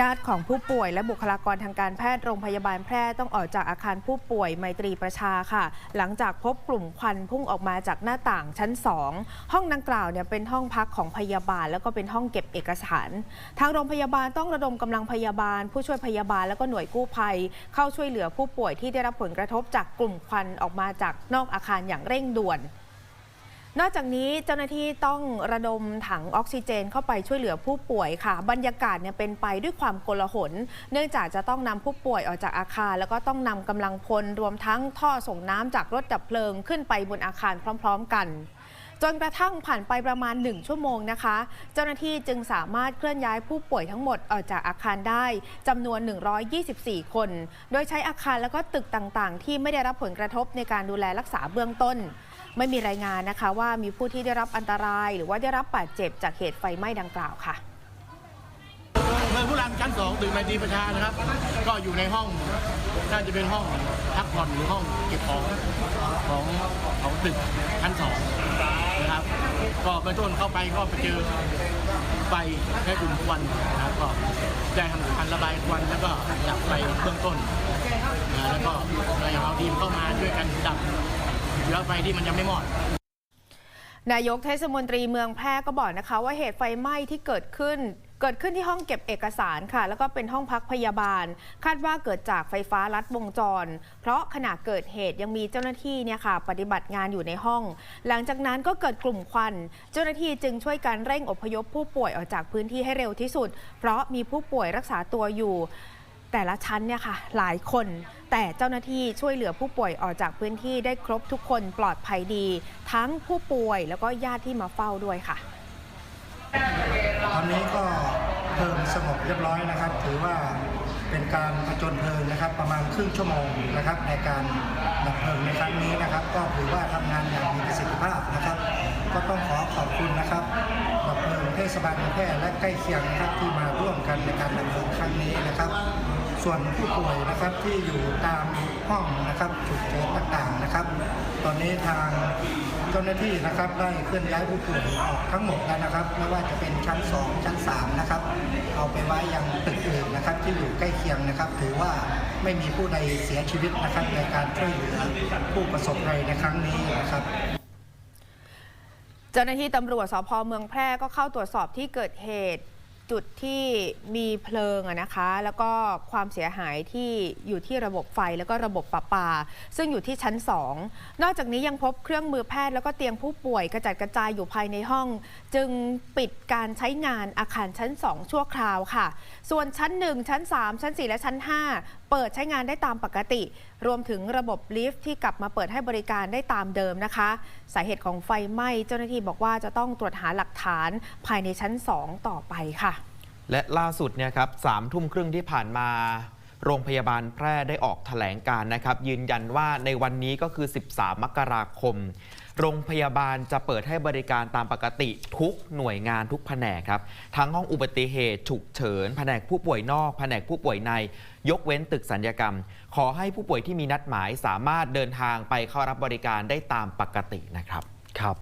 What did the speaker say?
ญาติของผู้ป่วยและบุคลากรทางการแพทย์โรงพยาบาลแพร่ต้องออกจากอาคารผู้ป่วยไมตรีประชาค่ะ หลังจากพบกลุ่มควันพุ่งออกมาจากหน้าต่างชั้น 2 ห้องดังกล่าวเนี่ยเป็นห้องพักของพยาบาล แล้วก็เป็นห้องเก็บเอกสาร ทางโรงพยาบาลต้องระดมกำลังพยาบาล ผู้ช่วยพยาบาลแล้วก็หน่วยกู้ภัย เข้าช่วยเหลือผู้ป่วยที่ได้รับผลกระทบจากกลุ่มควันออกมาจากนอกอาคารอย่างเร่งด่วน นอกจากนี้เจ้าหน้าที่ต้องระดมถังออกซิเจนเข้าไปช่วยเหลือผู้ป่วยค่ะ บรรยากาศเนี่ยเป็นไปด้วยความโกลาหล เนื่องจากจะต้องนำผู้ป่วยออกจากอาคาร แล้วก็ต้องนำกำลังพลรวมทั้งท่อส่งน้ำจากรถดับเพลิงขึ้นไปบนอาคารพร้อม ๆ กัน จนกระทั่งผ่านไปประมาณ 1 ชั่วโมงนะคะ เจ้าหน้าที่จึงสามารถเคลื่อนย้ายผู้ป่วยทั้งหมดออกจากอาคารได้จำนวน 124 คน โดยใช้อาคารแล้วก็ตึกต่างๆ ที่ไม่ได้รับผลกระทบในการดูแลรักษาเบื้องต้น ไม่มีรายงานนะคะว่ามีผู้ที่ได้รับอันตราย หรือว่าได้รับบาดเจ็บจากเหตุไฟไหม้ดังกล่าวค่ะเมืองผู้รังชั้นสองตึกไมตรีประชานะครับ ก็อยู่ในห้องน่าจะเป็นห้องพักผ่อนหรือห้องเก็บของของของตึกชั้นสอง ก็เบื้องต้นเข้าไปก็ไปเจอไฟแค่กลุ่มควันนะครับก็ได้ทำการระบายควันแล้วก็ดับไฟเบื้องต้นนะแล้วก็เราเอาทีมเข้ามาช่วยกันดับเชื้อไฟที่มันยังไม่หมดนายกเทศมนตรีเมืองแพร่ก็บอกนะคะว่าเหตุไฟไหม้ที่เกิดขึ้น เกิดขึ้นที่ห้องเก็บเอกสารค่ะ แล้วก็เป็นห้องพักพยาบาล คาดว่าเกิดจากไฟฟ้าลัดวงจร เพราะขณะเกิดเหตุยังมีเจ้าหน้าที่เนี่ยค่ะ ปฏิบัติงานอยู่ในห้อง หลังจากนั้นก็เกิดกลุ่มควัน เจ้าหน้าที่จึงช่วยกันเร่งอพยพผู้ป่วยออกจากพื้นที่ให้เร็วที่สุด เพราะมีผู้ป่วยรักษาตัวอยู่แต่ละชั้นเนี่ยค่ะหลายคน แต่เจ้าหน้าที่ช่วยเหลือผู้ป่วยออกจากพื้นที่ได้ครบทุกคนปลอดภัยดี ทั้งผู้ป่วยแล้วก็ญาติที่มาเฝ้าด้วยค่ะ ตอนนี้ก็ เพลิงสงบเรียบร้อยนะครับ ถือว่าเป็นการผจญเพลิงนะครับ ประมาณครึ่งชั่วโมงนะครับ ในการดับเพลิงในครั้งนี้นะครับ ก็ถือว่าทำงานอย่างมีประสิทธิภาพนะครับ ก็ต้องขอขอบคุณนะครับดับเพลิงเทศบาลเมืองแพร่และใกล้เคียงนะครับที่มาร่วมกันในการดับเพลิงครั้งนี้นะครับ ส่วนผู้ป่วยนะครับที่อยู่ตามห้องนะครับฉุกเฉินต่างๆนะครับ ตอนนี้ทางเจ้าหน้าที่นะครับได้เคลื่อนย้ายผู้ป่วยออกทั้งหมดแล้วนะครับไม่ว่าจะเป็นชั้น 2 ชั้น3นะครับเอาไปไว้ยังตึกอื่นนะครับที่อยู่ใกล้เคียงนะครับ ถือว่าไม่มีผู้ใดเสียชีวิตนะครับในการช่วยเหลือผู้ประสบภัยในครั้งนี้นะครับเจ้าหน้าที่ตำรวจสพเมืองแพร่ก็เข้าตรวจสอบที่เกิดเหตุ จุดที่มีเพลิงนะคะ แล้วก็ความเสียหายที่อยู่ที่ระบบไฟแล้วก็ระบบประปา ซึ่งอยู่ที่ชั้น 2 นอกจากนี้ยังพบเครื่องมือแพทย์แล้วก็เตียงผู้ป่วยกระจัดกระจายอยู่ภายในห้อง จึงปิดการใช้งานอาคารชั้น 2 ชั่วคราวค่ะ ส่วนชั้น 1 ชั้น 3 ชั้น 4 และชั้น 5 เปิดใช้งานได้ตามปกติ รวมถึงระบบลิฟท์ที่กลับมาเปิดให้บริการได้ตามเดิมนะคะ สาเหตุของไฟไหม้เจ้าหน้าที่บอกว่าจะต้องตรวจหาหลักฐานภายในชั้น 2 ต่อไปค่ะ และล่าสุดเนี่ยครับสามทุ่มครึ่งที่ผ่านมาโรงพยาบาลแพร่ได้ออกแถลงการนะครับ ยืนยันว่าในวันนี้ก็คือ 13 มกราคม โรงพยาบาลจะเปิดให้บริการตามปกติทุกหน่วยงานทุกแผนกครับ ทั้งห้องอุบัติเหตุ ฉุกเฉิน แผนกผู้ป่วยนอก แผนกผู้ป่วยใน ยกเว้นตึกสัญญกรรม ขอให้ผู้ป่วยที่มีนัดหมายสามารถเดินทางไปเข้ารับบริการได้ตามปกตินะครับครับ